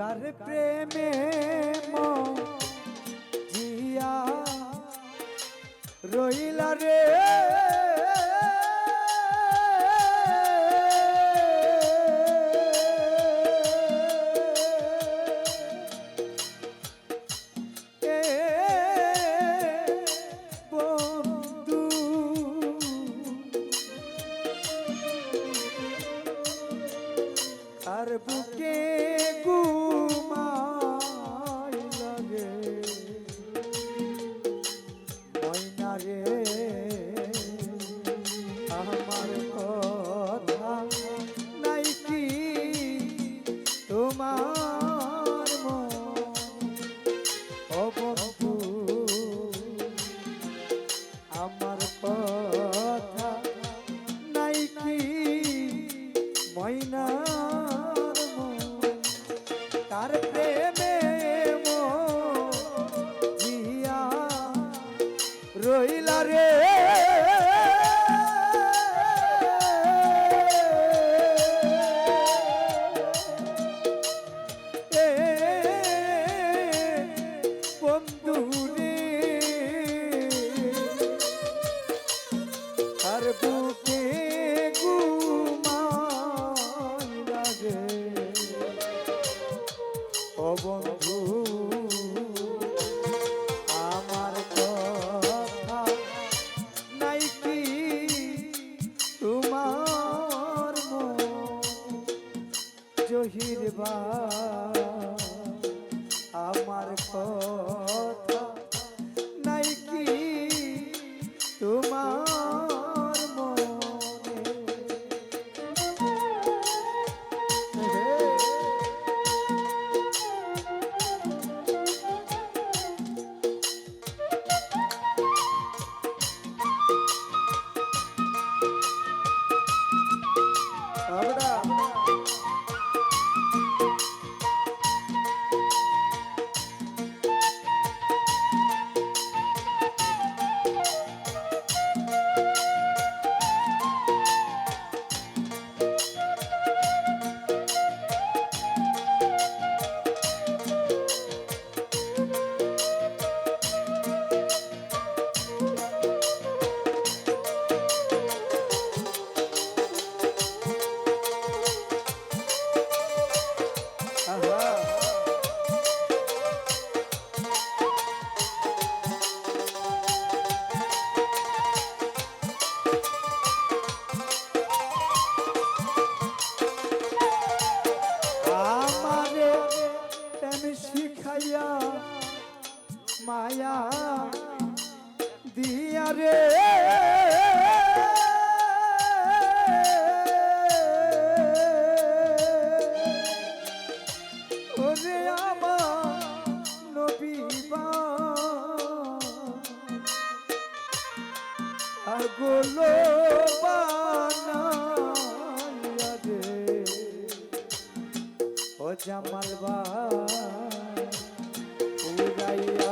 কার প্রেমে জিয়া রইলা রে আমার কথা নাই কি? তোমার মন আমার কথা নাই কি? ময়নার তার প্রেমে রইলা রে। বুকে ঘুমাই লাগে ও বন্ধু আমার কথা নাই বা আমার কথা আগলো বানাইয়া রে। ও জামাল বা উড়াইয়া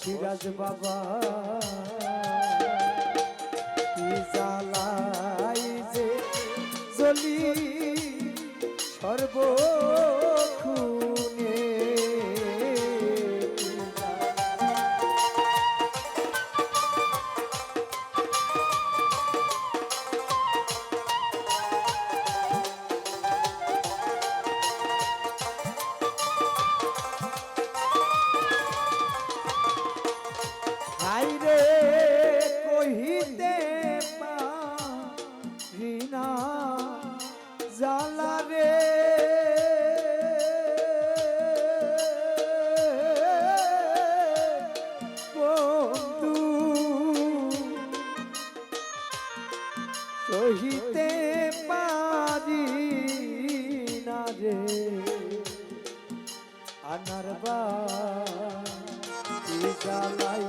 সিরাজ বাবা কি যে রে কহিতে রিনা জালা রে। বন্ধু সহিতে পারি না রে আনারবা জালাই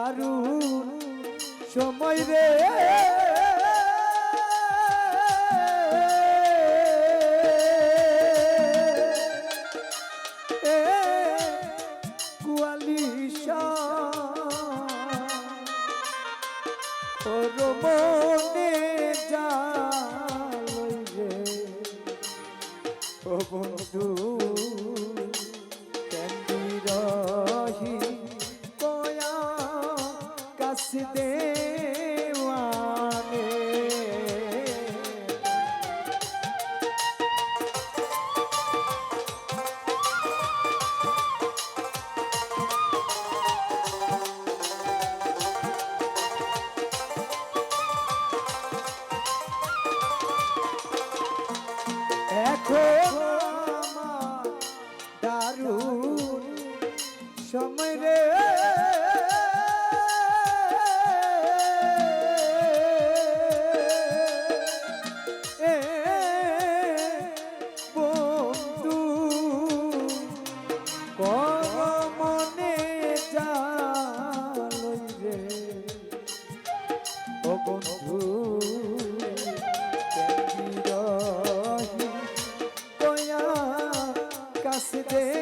দারুণ সময় রে। মনে যাই রে ও বন্ধু। दे